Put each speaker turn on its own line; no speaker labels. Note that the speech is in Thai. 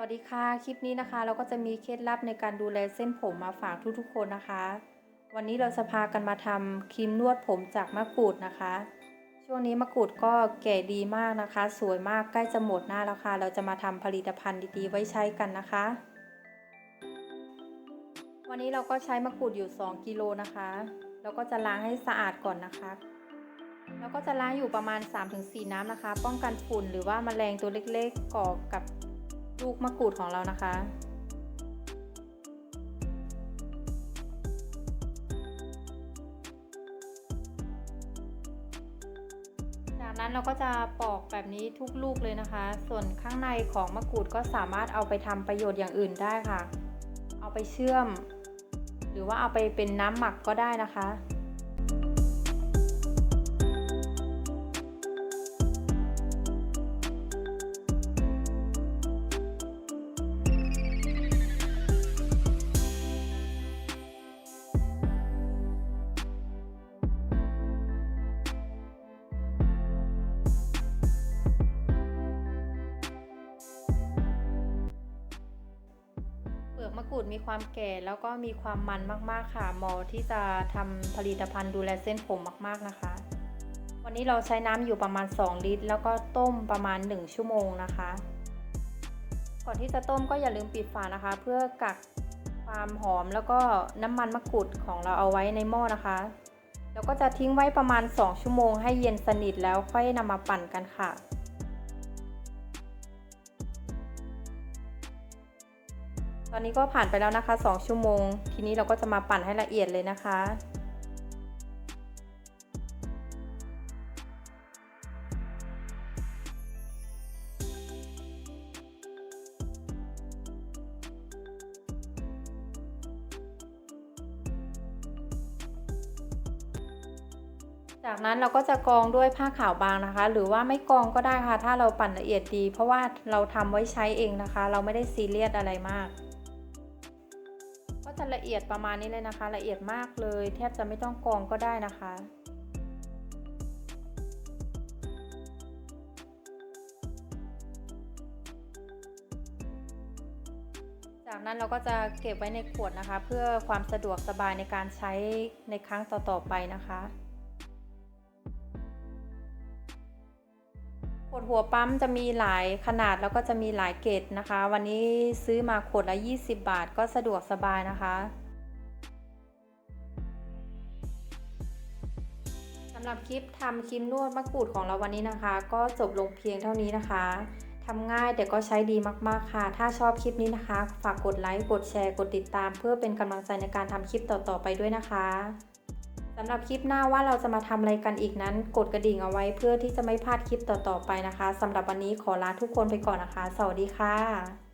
วัสดีค่ะ คลิปนี้นะคะ เราก็จะมีเคล็ดลับในการดูแลเส้นผมมาฝากทุกๆคนนะคะ วันนี้เราจะพากันมาทำครีมนวดผมจากมะกรูดนะคะ ช่วงนี้มะกรูดก็แก่ดีมากนะคะ สวยมากใกล้จะหมดหน้าแล้วค่ะ เราจะมาทำผลิตภัณฑ์ดีๆ ไว้ใช้กันนะคะ วันนี้เราก็ใช้มะกรูดอยู่ 2กิโลนะคะแล้วก็จะล้างให้สะอาดก่อนนะคะแล้วก็จะล้างอยู่ประมาณ 3-4 น้ำนะคะ ป้องกันฝุ่นหรือว่าแมลงตัวเล็กๆก่อกับ ลูกมะกรูดของเรานะคะ จากนั้นเราก็จะปอกแบบนี้ทุกลูกเลยนะคะ ส่วนข้างในของมะกรูดก็สามารถเอาไปทำประโยชน์อย่างอื่นได้ค่ะ เอาไปเชื่อม หรือว่าเอาไปเป็นน้ำหมักก็ได้นะคะ กุดมีความแก่แล้วก็มีความมันมาก ๆ ค่ะเหมาะที่จะทำผลิตภัณฑ์ดูแลเส้นผมมากๆนะคะ วันนี้เราใช้น้ำอยู่ประมาณ 2 ลิตร แล้วก็ต้มประมาณ 1 ชั่วโมงนะคะ ก่อนที่จะต้มก็อย่าลืมปิดฝานะคะ เพื่อกักความหอมแล้วก็น้ำมันมะกรูดของเราเอาไว้ในหม้อนะคะ แล้วก็จะทิ้งไว้ประมาณ 2 ชั่วโมงให้เย็นสนิทแล้วค่อยนำมาปั่นกันค่ะ ตอนนี้ก็ผ่านไปแล้วนะคะ 2 ชั่วโมง ทีนี้เราก็จะมาปั่นให้ละเอียดเลยนะคะจากนั้นเราก็จะกองด้วยผ้าขาวบางนะคะ หรือว่าไม่กองก็ได้ค่ะ ถ้าเราปั่นละเอียดดี เพราะว่าเราทำไว้ใช้เองนะคะ เราไม่ได้ซีเรียสอะไรมาก ก็จะละเอียดประมาณนี้เลยนะคะ ละเอียดมากเลย แทบจะไม่ต้องกรองก็ได้นะคะจากนั้นเราก็จะเก็บไว้ในขวดนะคะ เพื่อความสะดวกสบายในการใช้ในครั้งต่อๆไปนะคะ ดหัวปั๊มจะมีหลายขนาดแล้วก็จะมีหลายเกรดนะคะ วันนี้ซื้อมาขวดละ 20 บาทก็สะดวกสบายนะคะสำหรับคลิปทำครีมนวดมะกรูดของเราวันนี้นะคะ ก็จบลงเพียงเท่านี้นะคะทำง่ายแต่ก็ใช้ดีมากๆค่ะ ถ้าชอบคลิปนี้นะคะ ฝากกดไลค์ กดแชร์ กดติดตาม เพื่อเป็นกำลังใจในการทำคลิปต่อๆไปด้วยนะคะ สำหรับคลิปหน้าว่าเราจะมาทำอะไรกันอีกนั้น กดกระดิ่งเอาไว้เพื่อที่จะไม่พลาดคลิปต่อๆไปนะคะสำหรับวันนี้ขอลาทุกคนไปก่อนนะคะ สวัสดีค่ะ